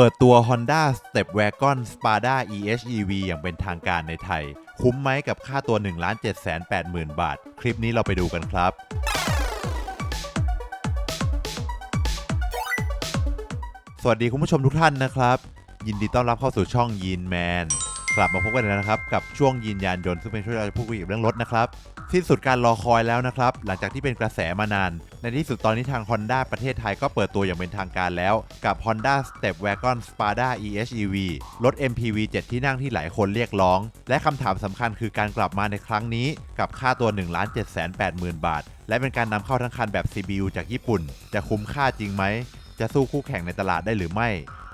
เปิดตัว Honda Step Wagon Spada EHEV อย่างเป็นทางการในไทย คุ้มไหมกับค่าตัว 1 7 8 0 0 0 0 บาท คลิปนี้เราไปดูกันครับสวัสดีคุณผู้ชมทุกท่านนะครับ ยินดีต้อนรับเข้าสู่ช่องยีนแมน กลับมาพบกันแล้วนะครับ กับช่วงยีนยานยนต์ซึ่งเป็นช่วยเราจะพูดคุยเกี่ยวกับเรื่องรถนะครับสิ้นสุดการรอคอยแล้วนะครับ หลังจากที่เป็นกระแสมานาน ในที่สุดตอนนี้ทาง Honda ประเทศไทยก็เปิดตัวอย่างเป็นทางการแล้ว กับ Honda Step Wagon Spada EHEV รถ MPV 7 ที่นั่งที่หลายคนเรียกร้อง และคำถามสำคัญคือการกลับมาในครั้งนี้ กับค่าตัว 1 7 8 0 0 0 บาท และเป็นการนำเข้าทั้งคันแบบ CBU จากญี่ปุ่น จะคุ้มค่าจริงไหม จะสู้คู่แข่งในตลาดได้หรือไม่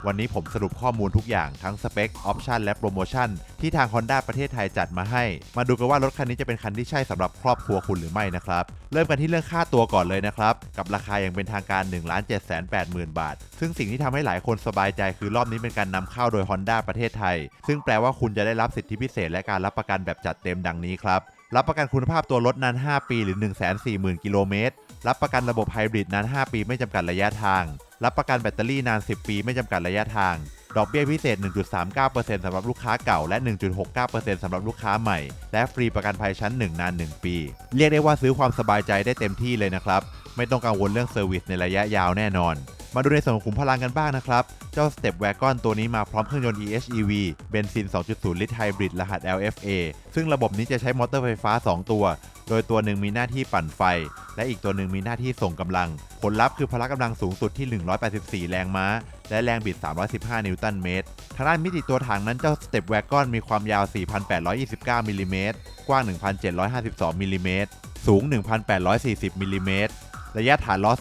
วันนี้ผมสรุปข้อมูลทุกอย่างทั้งสเปค ออปชันและโปรโมชั่นที่ทาง Honda ประเทศไทยจัดมาให้ มาดูกันว่ารถคันนี้จะเป็นคันที่ใช่สำหรับครอบครัวคุณหรือไม่นะครับ เริ่มกันที่เรื่องค่าตัวก่อนเลยนะครับ กับราคาอย่างเป็นทางการ 1 7 8 0 0 0 0 บาท ซึ่งสิ่งที่ทำให้หลายคนสบายใจคือรอบนี้เป็นการนำเข้าโดย Honda ประเทศไทย ซึ่งแปลว่าคุณจะได้รับสิทธิพิเศษและการรับประกันแบบจัดเต็มดังนี้ครับ รับประกันคุณภาพตัวรถนาน 5 ปีหรือ 140,000 กิโลเมตร รับประกันระบบไฮบริดนาน 5 ปีไม่จำกัดระยะทาง รับประกันแบตเตอรี่นาน 10 ปีไม่จำกัดระยะทาง ดอกเบี้ยพิเศษ 1.39%สำหรับลูกค้าเก่าและ 1.69%สำหรับลูกค้าใหม่ และฟรีประกันภัยชั้น 1 นาน 1 ปี เรียกได้ว่าซื้อความสบายใจได้เต็มที่เลยนะครับ ไม่ต้องกังวลเรื่องเซอร์วิสในระยะยาวแน่นอน มาดูในส่วนของขุมพลังกันบ้างนะครับ เจ้า Step Wagon ตัวนี้มาพร้อมเครื่องยนต์ EHEV เบนซิน 2.0 ลิตรไฮบริดรหัส LFA ซึ่งระบบนี้จะใช้มอเตอร์ไฟฟ้า 2 ตัว โดยตัวหนึ่งมีหน้าที่ปั่นไฟ และอีกตัวหนึ่งมีหน้าที่ส่งกำลัง ผลลัพธ์คือพละกำลังสูงสุดที่ 184 แรงม้า และแรงบิด 315 นิวตันเมตร ทางด้านมิติตัวถังนั้นเจ้า Step Wagon มีความยาว 4,829มิลลิเมตรกว้าง 1,752มิลลิเมตรสูง 1,840มิลลิเมตร ระยะฐานล้อ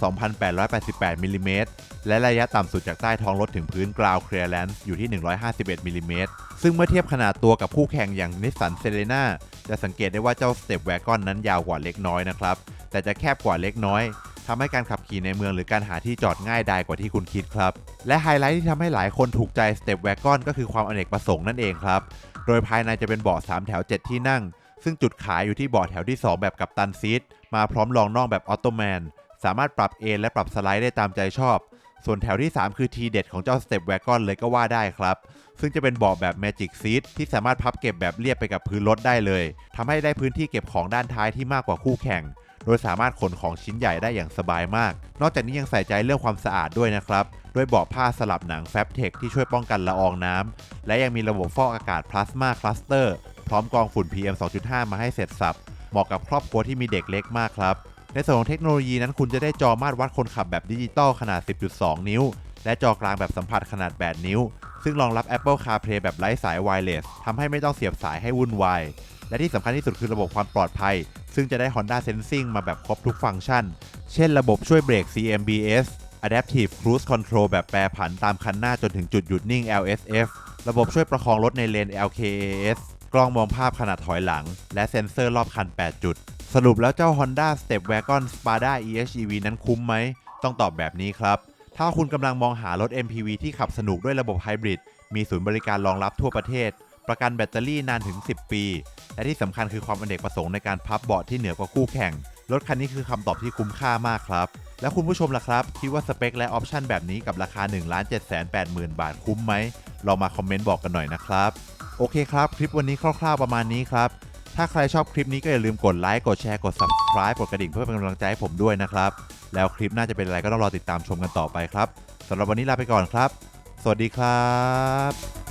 2,888มิลลิเมตรและระยะต่ำสุดจากใต้ท้องรถถึงพื้นกราวเคลียร์แลนซ์อยู่ที่ 151มิลลิเมตรซึ่งเมื่อเทียบขนาดตัวกับคู่แข่งอย่างนิสสันเซเลนาจะสังเกตได้ว่าเจ้า Step Wagon นั้นยาวกว่าเล็กน้อยนะครับ แต่จะแคบกว่าเล็กน้อยทำให้การขับขี่ในเมืองหรือการหาที่จอดง่ายดายกว่าที่คุณคิดครับ และไฮไลท์ที่ทำให้หลายคนถูกใจ Step Wagon ก็คือความอเนกประสงค์นั่นเองครับ โดยภายในจะเป็นเบาะ3แถว 7 ที่นั่ง ซึ่งจุดขายอยู่ที่เบาะแถวที่ 2 แบบกับตันซีทมาพร้อมรองน่องแบบออโตแมน สามารถปรับเอนและปรับสไลด์ได้ตามใจชอบ ส่วนแถวที่ 3 คือทีเด็ดของเจ้า Step Wagon เลยก็ว่าได้ครับ ซึ่งจะเป็นเบาะแบบ Magic Seat ที่สามารถพับเก็บแบบเรียบไปกับพื้นรถได้เลยทำให้ได้พื้นที่เก็บของด้านท้ายที่มากกว่าคู่แข่งโดยสามารถขนของชิ้นใหญ่ได้อย่างสบายมาก นอกจากนี้ยังใส่ใจเรื่องความสะอาดด้วยนะครับ ด้วยเบาะผ้าสลับหนังแฟบเทคที่ช่วยป้องกันละอองน้ำและยังมีระบบฟอกอากาศพลาสมาคลัสเตอร์พร้อมกองฝุ่น PM 2.5 มาให้เสร็จสับ เหมาะกับครอบครัวที่มีเด็กเล็กมากครับ ในส่วนของเทคโนโลยีนั้นคุณจะได้จอมาตรวัดคนขับแบบดิจิตอลขนาด 10.2 นิ้ว และจอกลางแบบสัมผัสขนาด 8 นิ้ว ซึ่งรองรับ Apple CarPlay แบบไร้สายไวเลสทำให้ไม่ต้องเสียบสายให้วุ่นวาย และที่สำคัญที่สุดคือระบบความปลอดภัย ซึ่งจะได้ Honda Sensing มาแบบครบทุกฟังก์ชัน เช่นระบบช่วยเบรก CMBS Adaptive Cruise Control แบบแปรผันตามคันหน้าจนถึงจุดหยุดนิ่ง LSF ระบบช่วยประคองรถในเลน LKAS กล้องมองภาพขนาดถอยหลัง และเซ็นเซอร์รอบคัน 8 จุด สรุปแล้วเจ้า Honda Step Wagon Spada EHEV นั้นคุ้มไหม ต้องตอบแบบนี้ครับ ถ้าคุณกำลังมองหารถ MPV ที่ขับสนุกด้วยระบบไฮบริด มีศูนย์บริการรองรับทั่วประเทศ ประกันแบตเตอรี่นานถึง 10 ปี และที่สำคัญคือความอเนกประสงค์ในการพับเบาะที่เหนือกว่าคู่แข่ง รถคันนี้คือคำตอบที่คุ้มค่ามากครับ แล้วคุณผู้ชมล่ะครับ คิดว่าสเปคและออปชันแบบนี้กับราคา 1 7 8 0 0 0 0 บาทคุ้มไหมลองมาคอมเมนต์บอกกันหน่อยนะครับ โอเคครับ คลิปวันนี้คร่าวๆประมาณนี้ครับ ถ้าใครชอบคลิปนี้ก็อย่าลืมกดไลค์กดแชร์กด subscribe กดกระดิ่งเพื่อเป็นกำลังใจให้ผมด้วยนะครับ แล้วคลิปหน้าจะเป็นอะไรก็ต้องรอติดตามชมกันต่อไปครับสำหรับวันนี้ลาไปก่อนครับ สวัสดีครับ